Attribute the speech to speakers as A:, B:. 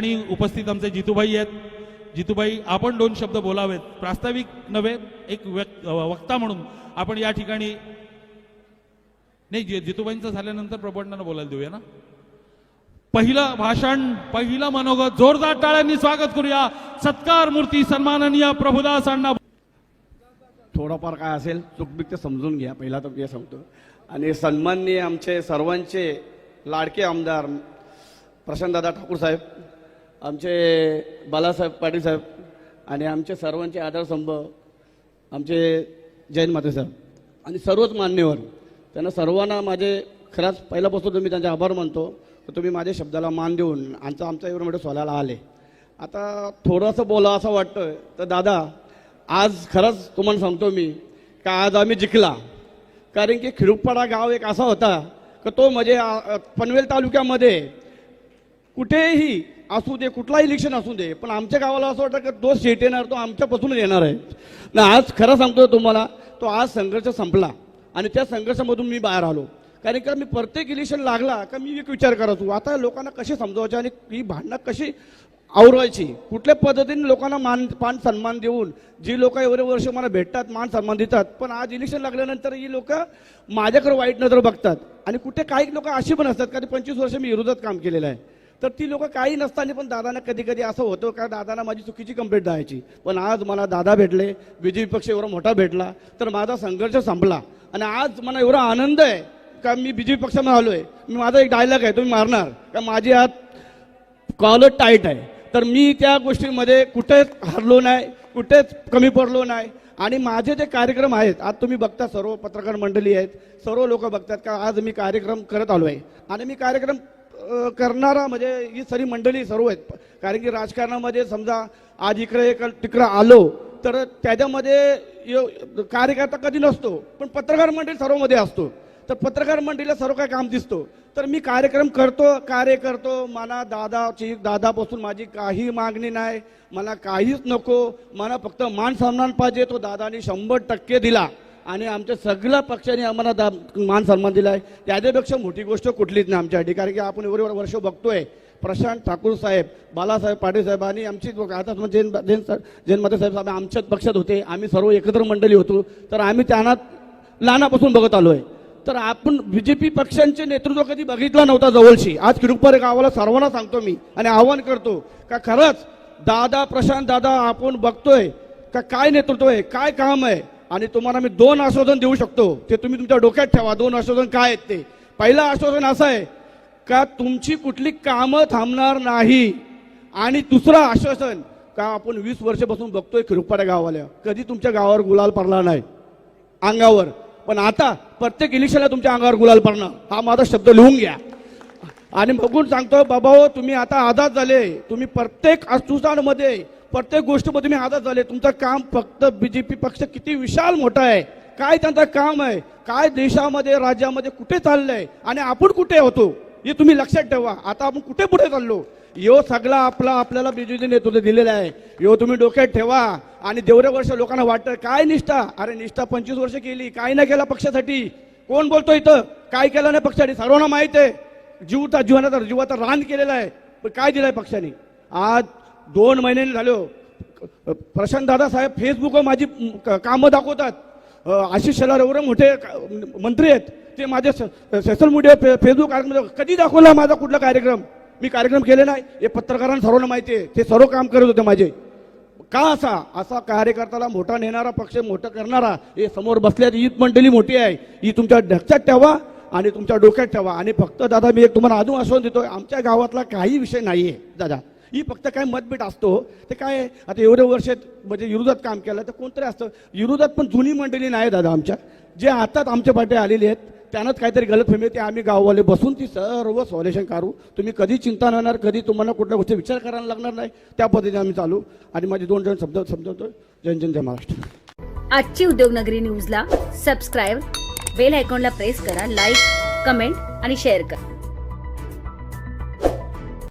A: ठिकाणी उपस्थित आमचे जितूभाई आहेत. जितूभाई आपण दोन शब्द बोलावेत. प्रास्ताविक नव्हे एक व्यक- वक्ता म्हणून. आपण या ठिकाणी नाही जि- जितूबाईंचं झाल्यानंतर प्रबंधानं बोलायला देऊया ना? पहिलं भाषण पहिलं मनोगत. जोरदार टाळ्यांनी स्वागत करूया. सत्कार मूर्ती सन्माननीय प्रभुदास अण्णा
B: थोडंफार काय असेल चुकबिक ते समजून घ्या. पहिला तर मी सांगतो. आणि सन्माननीय आमचे सर्वांचे लाडके आमदार प्रशांतदादा ठाकूर साहेब आमचे बालासाहेब पाटील साहेब आणि आमचे सर्वांचे आदरस्तंभ आमचे जैन माते साहेब. आणि सर्वच मान्यवर त्यांना सर्वांना माझे खरंच पहिल्यापासून तुम्ही त्यांचे आभार मानतो. तर तुम्ही माझ्या शब्दाला मान देऊन आमचा आमचा एवढं मोठं सोलायला आले. आता थोडंसं बोला असं वाटतं तर दादा आज खरंच तुम्हाला सांगतो मी का आज आम्ही जिंकला. कारण की खिडुपाडा गाव एक असा होता का तो म्हणजे पनवेल तालुक्यामध्ये कुठेही असू दे कुठलाही इलेक्शन असू दे पण आमच्या गावाला असं वाटतं की तो सीट येणार तो आमच्यापासूनच येणार आहे. ना आज खरं सांगतो तुम्हाला तो आज संघर्ष संपला. आणि त्या संघर्षामधून मी बाहेर आलो. कारण का मी प्रत्येक इलेक्शन लागला का मी एक विचार करायचो आता लोकांना कसे समजवायचे आणि ही भांडणं कशी आवरायची? कुठल्या पद्धतीने लोकांना मान मान सन्मान देऊन जी लोक एवढे वर्ष मला भेटतात मान सन्मान देतात पण आज इलेक्शन लागल्यानंतर ही लोक माझ्याकडे वाईट नजर बघतात. आणि कुठे काही लोक अशी पण असतात कारण पंचवीस वर्ष मी विरोधात काम केलेलं आहे. तर ती लोक काही नसताना पण दादांना कधी कधी असं होतं का दादांना माझी चुकीची कंप्लेंट द्यायची पण आज मला दादा भेटले बीजेपी पक्ष एवढा मोठा भेटला तर माझा संघर्ष संपला. आणि आज मला एवढा आनंद आहे का मी बीजेपी पक्षामध्ये आलोय. मी माझा एक डायलॉग आहे तुम्ही मारणार. का माझी आज कॉलर टाईट आहे. तर मी त्या गोष्टीमध्ये कुठेच हरलो नाही कुठेच कमी पडलो नाही. आणि माझे जे कार्यक्रम आहेत आज तुम्ही बघता सर्व पत्रकार मंडळी आहेत सर्व लोक बघतात का आज मी कार्यक्रम करत आलो आहे आणि मी कार्यक्रम करणारा म्हणजे ही सरी मंडळी सर्व आहेत. कारण की राजकारणामध्ये समजा आज इकडे एक तिकडं आलो तर त्याच्यामध्ये यो- कार्यकर्ता कधी नसतो पण पत्रकार मंडळी सर्वमध्ये असतो. तर पत्रकार मंडळीला सर्व काय काम दिसतो. तर मी कार्यक्रम करतो कार्य करतो. मला दादाची दादापासून माझी काही मागणी नाही. मला काहीच नको. मला फक्त मान सन्मान पाहिजे. तो दादानी शंभर टक्के दिला. आणि आमच्या सगळ्या पक्षाने आम्हाला दा मान सन्मान दिला आहे त्याच्यापेक्षा मोठी गोष्ट कुठलीच नाही आमच्यासाठी. कारण की आपण एवढे वर्ष बघतोय. प्रशांत ठाकूर साहेब बालासाहेब पाटील साहेब आणि आमची आता जैन जैन जैन जैनमाते साहेब साहेब आमच्याच पक्षात होते. आम्ही सर्व एकत्र मंडळी होतो. तर आम्ही त्यांना लहानापासून बघत आलो आहे तर आपण बी जे पी पक्षांचे नेतृत्व कधी बघितलं नव्हता जवळशी. आज किरुकपर गावाला सर्वांना सांगतो मी आणि आव्हान करतो का खरंच दादा प्रशांत दादा आपण बघतोय का काय नेतृत्व आहे? काय काम आहे? आणि तुम्हाला मी दोन आश्वासन देऊ शकतो. ते तुम्ही तुमच्या डोक्यात ठेवा. दोन आश्वासन काय आहेत ते? पहिलं आश्वासन असं आहे का तुमची कुठली कामं थांबणार नाही? आणि दुसरं आश्वासन का आपण वीस वर्षापासून बघतोय किरुकपाड्या गावाला कधी तुमच्या गावावर गुलाल पडला नाही? अंगावर. पण आता प्रत्येक इलेक्शनला तुमच्या अंगावर गुलाल पडणार हा माझा शब्द लिहून घ्या. आणि बघून सांगतो बाबा हो तुम्ही आता आझाद झाले. तुम्ही प्रत्येकमध्ये प्रत्येक गोष्टीमध्ये तुम्ही आझाद झाले तुमचं काम फक्त बीजेपी पक्ष किती विशाल मोठा आहे. काय त्यांचं काम आहे? काय देशामध्ये राज्यामध्ये कुठे चाललंय? आणि आपण कुठे होतो? हे तुम्ही लक्षात ठेवा. आता आपण कुठे पुढे चाललो? यो सगळा आपला आपल्याला बीजेपी नेतृत्व दिलेला आहे. यो तुम्ही डोक्यात ठेवा. आणि जेवढे वर्ष लोकांना वाटतं काय निष्ठा? अरे निष्ठा पंचवीस वर्ष केली. काय नाही केला पक्षासाठी? कोण बोलतो इथं? काय केलं नाही पक्षाने? सर्वांना माहीत आहे. जीवता जीवनाचा जीवाचा रान केलेला आहे. पण काय दिलंय पक्षाने? आज दोन महिन्याने झालो. प्रशांत दादा साहेब फेसबुकवर माझी क- कामं दाखवतात. आशिष शेलार एवढे मोठे मंत्री आहेत. ते माझे सोशल मीडिया फे- फेसबुक कार्यक्रम कधी दाखवला माझा कुठला कार्यक्रम? मी कार्यक्रम केले नाही. हे पत्रकारांना सर्वांना माहिती आहे. ते सर्व काम करत होते माझे. का असा? असा कार्यकर्त्याला मोठा नेणारा पक्ष मोठं करणारा हे समोर बसल्यात. ही मंडळी मोठी आहे. ही तुमच्या ढकच्यात ठेवा आणि तुमच्या डोक्यात ठेवा. आणि फक्त दादा मी एक तुम्हाला अजून आश्वासन देतोय. आमच्या गावातला काही विषय नाही आहे दादा. ही फक्त काय मतभेद असतो. ते काय आता एवढे वर्ष म्हणजे विरोधात काम केलं तर कोणतरी असतं. विरोधात पण जुनी मंडळी नाही दादा आमच्या. जे आताच आमच्या पाठी आलेली आहेत त्यांनाच काहीतरी गलतफहमी ते आम्ही गाववाले बसून ती सर्व सॉल्युशन काढू. तुम्ही कधी चिंता नाही कधी तुम्हाला कुठल्या गोष्टी विचार करायला लागणार नाही. त्या पद्धतीने आम्ही चालू. आणि माझे दोन जण शब्द समजवतो जय जय जय महाराष्ट्र.
C: आजची उद्योगनगरी न्यूजला सबस्क्राईब बेल आयकॉनला प्रेस करा लाईक कमेंट आणि शेअर करा.